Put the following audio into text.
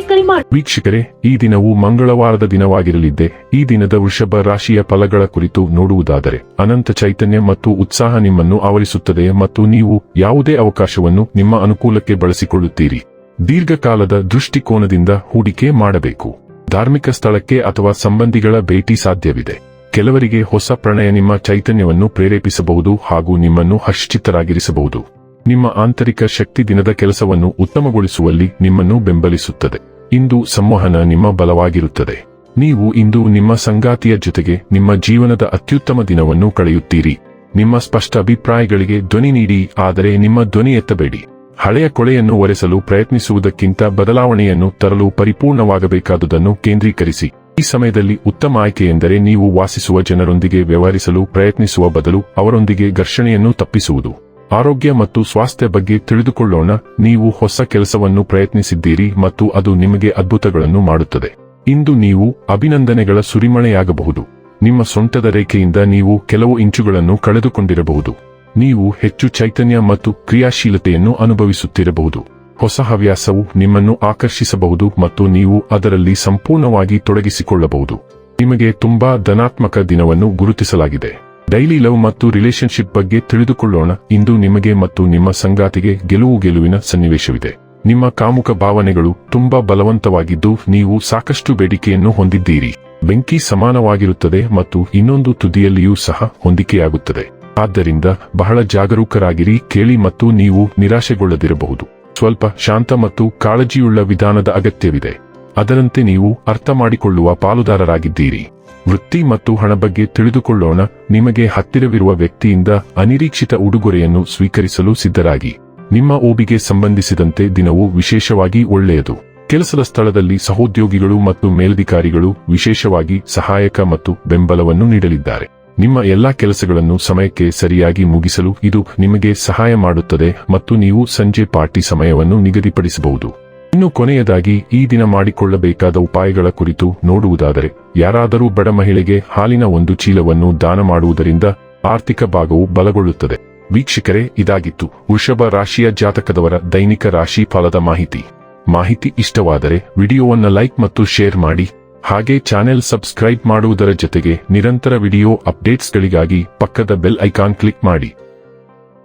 ಕರೆ ವೀಕ್ಷಕರೇ, ಈ ದಿನವು ಮಂಗಳವಾರದ ದಿನವಾಗಿರಲಿದ್ದೆ, ಈ ದಿನದ ವೃಷಭ ರಾಶಿಯ ಫಲಗಳ ಕುರಿತು ನೋಡುವುದಾದರೆ, ಅನಂತ ಚೈತನ್ಯ ಮತ್ತು ಉತ್ಸಾಹ ನಿಮ್ಮನ್ನು ಆವರಿಸುತ್ತದೆ ಮತ್ತು ನೀವು ಯಾವುದೇ ಅವಕಾಶವನ್ನು ನಿಮ್ಮ ಅನುಕೂಲಕ್ಕೆ ಬಳಸಿಕೊಳ್ಳುತ್ತೀರಿ. ದೀರ್ಘಕಾಲದ ದೃಷ್ಟಿಕೋನದಿಂದ ಹೂಡಿಕೆ ಮಾಡಬೇಕು. ಧಾರ್ಮಿಕ ಸ್ಥಳಕ್ಕೆ ಅಥವಾ ಸಂಬಂಧಿಗಳ ಭೇಟಿ ಸಾಧ್ಯವಿದೆ. ಕೆಲವರಿಗೆ ಹೊಸ ಪ್ರಣಯ ನಿಮ್ಮ ಚೈತನ್ಯವನ್ನು ಪ್ರೇರೇಪಿಸಬಹುದು ಹಾಗೂ ನಿಮ್ಮನ್ನು ಹರ್ಷಚಿತ್ತರಾಗಿರಿಸಬಹುದು ನಿಮ್ಮ ಆಂತರಿಕ ಶಕ್ತಿ ದಿನದ ಕೆಲಸವನ್ನು ಉತ್ತಮಗೊಳಿಸುವಲ್ಲಿ ನಿಮ್ಮನ್ನು ಬೆಂಬಲಿಸುತ್ತದೆ. ಇಂದು ಸಂವಹನ ನಿಮ್ಮ ಬಲವಾಗಿರುತ್ತದೆ. ನೀವು ಇಂದು ನಿಮ್ಮ ಸಂಗಾತಿಯ ಜೊತೆಗೆ ನಿಮ್ಮ ಜೀವನದ ಅತ್ಯುತ್ತಮ ದಿನವನ್ನು ಕಳೆಯುತ್ತೀರಿ. ನಿಮ್ಮ ಸ್ಪಷ್ಟ ಅಭಿಪ್ರಾಯಗಳಿಗೆ ಧ್ವನಿ ನೀಡಿ, ಆದರೆ ನಿಮ್ಮ ಧ್ವನಿ ಎತ್ತಬೇಡಿ. ಹಳೆಯ ಕೊಳೆಯನ್ನು ಒರೆಸಲು ಪ್ರಯತ್ನಿಸುವುದಕ್ಕಿಂತ ಬದಲಾವಣೆಯನ್ನು ತರಲು ಪರಿಪೂರ್ಣವಾಗಬೇಕಾದುದನ್ನು ಕೇಂದ್ರೀಕರಿಸಿ. ಈ ಸಮಯದಲ್ಲಿ ಉತ್ತಮ ಆಯ್ಕೆಯೆಂದರೆ ನೀವು ವಾಸಿಸುವ ಜನರೊಂದಿಗೆ ವ್ಯವಹರಿಸಲು ಪ್ರಯತ್ನಿಸುವ ಬದಲು ಅವರೊಂದಿಗೆ ಘರ್ಷಣೆಯನ್ನು ತಪ್ಪಿಸುವುದು. ಆರೋಗ್ಯ ಮತ್ತು ಸ್ವಾಸ್ಥ್ಯ ಬಗ್ಗೆ ತಿಳಿದುಕೊಳ್ಳೋಣ. ನೀವು ಹೊಸ ಕೆಲಸವನ್ನು ಪ್ರಯತ್ನಿಸಿದ್ದೀರಿ ಮತ್ತು ಅದು ನಿಮಗೆ ಅದ್ಭುತಗಳನ್ನು ಮಾಡುತ್ತದೆ. ಇಂದು ನೀವು ಅಭಿನಂದನೆಗಳ ಸುರಿಮಳೆಯಾಗಬಹುದು. ನಿಮ್ಮ ಸೊಂಟದ ರೇಖೆಯಿಂದ ನೀವು ಕೆಲವು ಇಂಚುಗಳನ್ನು ಕಳೆದುಕೊಂಡಿರಬಹುದು. ನೀವು ಹೆಚ್ಚು ಚೈತನ್ಯ ಮತ್ತು ಕ್ರಿಯಾಶೀಲತೆಯನ್ನು ಅನುಭವಿಸುತ್ತಿರಬಹುದು. ಹೊಸ ಹವ್ಯಾಸವು ನಿಮ್ಮನ್ನು ಆಕರ್ಷಿಸಬಹುದು ಮತ್ತು ನೀವು ಅದರಲ್ಲಿ ಸಂಪೂರ್ಣವಾಗಿ ತೊಡಗಿಸಿಕೊಳ್ಳಬಹುದು. ನಿಮಗೆ ತುಂಬಾ ಧನಾತ್ಮಕ ದಿನವನ್ನು ಗುರುತಿಸಲಾಗಿದೆ. ಡೈಲಿ ಲವ್ ಮತ್ತು ರಿಲೇಶನ್ಶಿಪ್ ಬಗ್ಗೆ ತಿಳಿದುಕೊಳ್ಳೋಣ. ಇಂದು ನಿಮಗೆ ಮತ್ತು ನಿಮ್ಮ ಸಂಗಾತಿಗೆ ಗೆಲುವು ಗೆಲುವಿನ ಸನ್ನಿವೇಶವಿದೆ. ನಿಮ್ಮ ಕಾಮುಕ ಭಾವನೆಗಳು ತುಂಬಾ ಬಲವಂತವಾಗಿದ್ದು, ನೀವು ಸಾಕಷ್ಟು ಬೇಡಿಕೆಯನ್ನು ಹೊಂದಿದ್ದೀರಿ. ಬೆಂಕಿ ಸಮಾನವಾಗಿರುತ್ತದೆ ಮತ್ತು ಇನ್ನೊಂದು ತುದಿಯಲ್ಲಿಯೂ ಸಹ ಹೊಂದಿಕೆಯಾಗುತ್ತದೆ. ಆದ್ದರಿಂದ ಬಹಳ ಜಾಗರೂಕರಾಗಿರಿ, ಕೇಳಿ ಮತ್ತು ನೀವು ನಿರಾಶೆಗೊಳ್ಳದಿರಬಹುದು. ಸ್ವಲ್ಪ ಶಾಂತ ಮತ್ತು ಕಾಳಜಿಯುಳ್ಳ ವಿಧಾನದ ಅಗತ್ಯವಿದೆ. ಅದರಂತೆ ನೀವು ಅರ್ಥ ಮಾಡಿಕೊಳ್ಳುವ ಪಾಲುದಾರರಾಗಿದ್ದೀರಿ. ವೃತ್ತಿ ಮತ್ತು ಹಣ ಬಗ್ಗೆ ತಿಳಿದುಕೊಳ್ಳೋಣ. ನಿಮಗೆ ಹತ್ತಿರವಿರುವ ವ್ಯಕ್ತಿಯಿಂದ ಅನಿರೀಕ್ಷಿತ ಉಡುಗೊರೆಯನ್ನು ಸ್ವೀಕರಿಸಲು ಸಿದ್ಧರಾಗಿ. ನಿಮ್ಮ ಓಬಿಗೆ ಸಂಬಂಧಿಸಿದಂತೆ ದಿನವು ವಿಶೇಷವಾಗಿ ಒಳ್ಳೆಯದು. ಕೆಲಸದ ಸ್ಥಳದಲ್ಲಿ ಸಹೋದ್ಯೋಗಿಗಳು ಮತ್ತು ಮೇಲಧಿಕಾರಿಗಳು ವಿಶೇಷವಾಗಿ ಸಹಾಯಕ ಮತ್ತು ಬೆಂಬಲವನ್ನು ನೀಡಲಿದ್ದಾರೆ. ನಿಮ್ಮ ಎಲ್ಲಾ ಕೆಲಸಗಳನ್ನು ಸಮಯಕ್ಕೆ ಸರಿಯಾಗಿ ಮುಗಿಸಲು ಇದು ನಿಮಗೆ ಸಹಾಯ ಮಾಡುತ್ತದೆ ಮತ್ತು ನೀವು ಸಂಜೆ ಪಾರ್ಟಿ ಸಮಯವನ್ನು ನಿಗದಿಪಡಿಸಬಹುದು. ಇನ್ನು ಕೊನೆಯದಾಗಿ ಈ ದಿನ ಮಾಡಿಕೊಳ್ಳಬೇಕಾದ ಉಪಾಯಗಳ ಕುರಿತು ನೋಡುವುದಾದರೆ ಯಾರಾದರೂ ಬಡ ಮಹಿಳೆಗೆ ಹಾಲಿನ ಒಂದು ಚೀಲವನ್ನು ದಾನ ಮಾಡುವುದರಿಂದ ಆರ್ಥಿಕ ಭಾಗವು ಬಲಗೊಳ್ಳುತ್ತದೆ. ವೀಕ್ಷಕರೇ, ಇದಾಗಿತ್ತು ವೃಷಭ ರಾಶಿಯ ಜಾತಕದವರ ದೈನಿಕ ರಾಶಿ ಫಲದ ಮಾಹಿತಿ. ಮಾಹಿತಿ ಇಷ್ಟವಾದರೆ ವಿಡಿಯೋವನ್ನು ಲೈಕ್ ಮತ್ತು ಶೇರ್ ಮಾಡಿ, ಹಾಗೆ ಚಾನೆಲ್ ಸಬ್ಸ್ಕ್ರೈಬ್ ಮಾಡುವುದರ ಜೊತೆಗೆ ನಿರಂತರ ವಿಡಿಯೋ ಅಪ್ಡೇಟ್ಸ್ಗಳಿಗಾಗಿ ಪಕ್ಕದ ಬೆಲ್ ಐಕಾನ್ ಕ್ಲಿಕ್ ಮಾಡಿ.